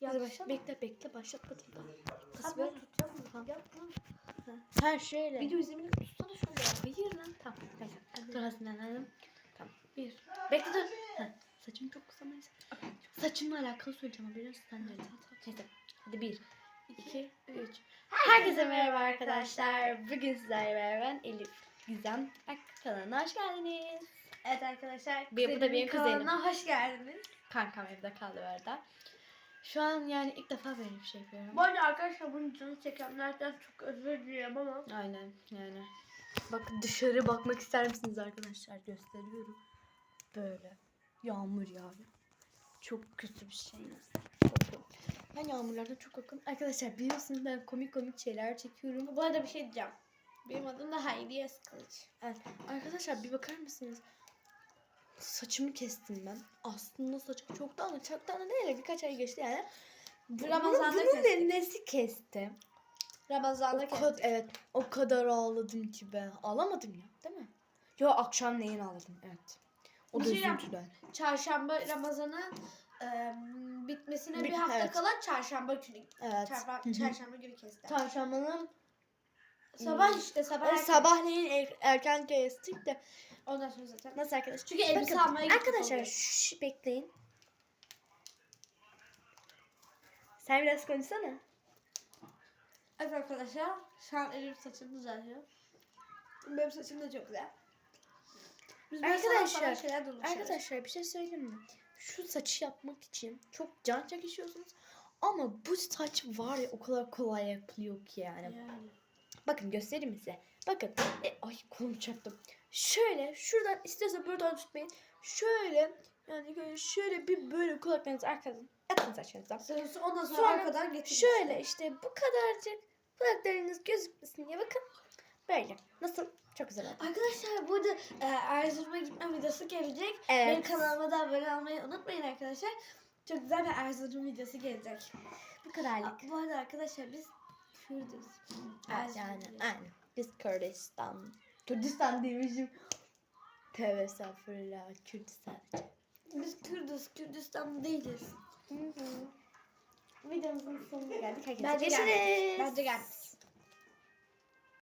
Yapsana. bekle bekle başlatmadım da. Hadi böyle? tutacağım. Tamam. Yap lan. Ha şöyle. Video izlemeni tutsana şöyle. Hayır lan tamam. Bekle. Dur hazırlanalım. Tamam. Bir. Bekle dur. Ha, saçım çok kısa neyse. Saçımla alakalı söyleyeceğim haberin sen de. Neyse. Hadi bir. iki, üç. Herkese merhaba arkadaşlar. Bugün sizlerle beraber ben Elif. Gizem. Ak kanalına hoş geldiniz. Evet arkadaşlar. Bir- bu da benim kuzenim. kanalına hoş geldiniz. Kankam evde kaldı bu arada. Şu an yani ilk defa böyle bir şey yapıyorum. Bu arada arkadaşlar bunun canı çekenlerden çok özür dilerim ama. Aynen yani. Bakın dışarı bakmak ister misiniz arkadaşlar? Gösteriyorum. Böyle. Yağmur yağıyor. Çok kötü bir şey. Ben yağmurlardan çok korkuyorum. Arkadaşlar biliyorsunuz ben komik komik şeyler çekiyorum. Bu arada bir şey diyeceğim. Benim adım da Hayriye Kılıç. Evet. Arkadaşlar bir bakar mısınız? Saçımı kestim ben. Aslında saçım çok da ama çok da değil. Birkaç ay geçti yani. Ramazan'da bunun, bunun kestik. nesi kesti? Ramazan'da O kad- evet. O kadar ağladım ki ben. Ağlamadım ya, değil mi? Yo akşam neyin ağladım? Evet. O Bir da şey üzüntüden. Çarşamba Ramazan'ın e, bitmesine bir Bit- hafta evet. kala çarşamba günü. Evet. Hı. çarşamba günü kesti. Çarşambanın Sabah işte sabah. erken. sabahleyin er- erken kestik de. Ondan sonra zaten. Nasıl arkadaşlar? Çünkü elbise Bakın, almaya gittik Arkadaşlar oluyor. şş, bekleyin. Sen biraz konuşsana. Evet arkadaşlar şu an Elif saçını düzeltiyor. Benim saçım da çok güzel. Biz böyle Arkadaşlar, şeyler. Arkadaşlar bir şey söyleyeyim mi? Şu saçı yapmak için çok can çekişiyorsunuz. Ama bu saç var ya o kadar kolay yapılıyor ki yani. Yani. Bakın göstereyim size. Bakın. E, ay kolum çarptım. Şöyle şuradan istiyorsa buradan tutmayın. Şöyle yani şöyle bir böyle kulaklarınızı arkadan atın saçınıza. Sonra- Ondan sonra, Sonra arkadan getirin. Şöyle işte bu kadarcık kulaklarınız gözükmesin diye bakın. Böyle. Nasıl? Çok güzel oldu. Arkadaşlar burada e, Erzurum'a gitme videosu gelecek. Evet. Benim kanalıma da abone olmayı unutmayın arkadaşlar. Çok güzel bir Erzurum videosu gelecek. Bu kadarlık. Bu arada arkadaşlar biz Kürdüz. Evet, yani aynen. Biz Kürdistan. Kürdistan demişim. Tövbe estağfurullah. Kürdistan. Biz Kürdüz. Kürdistanlı değiliz. Videomuzun sonuna geldik. Herkese Bence geldik. Bence geldik.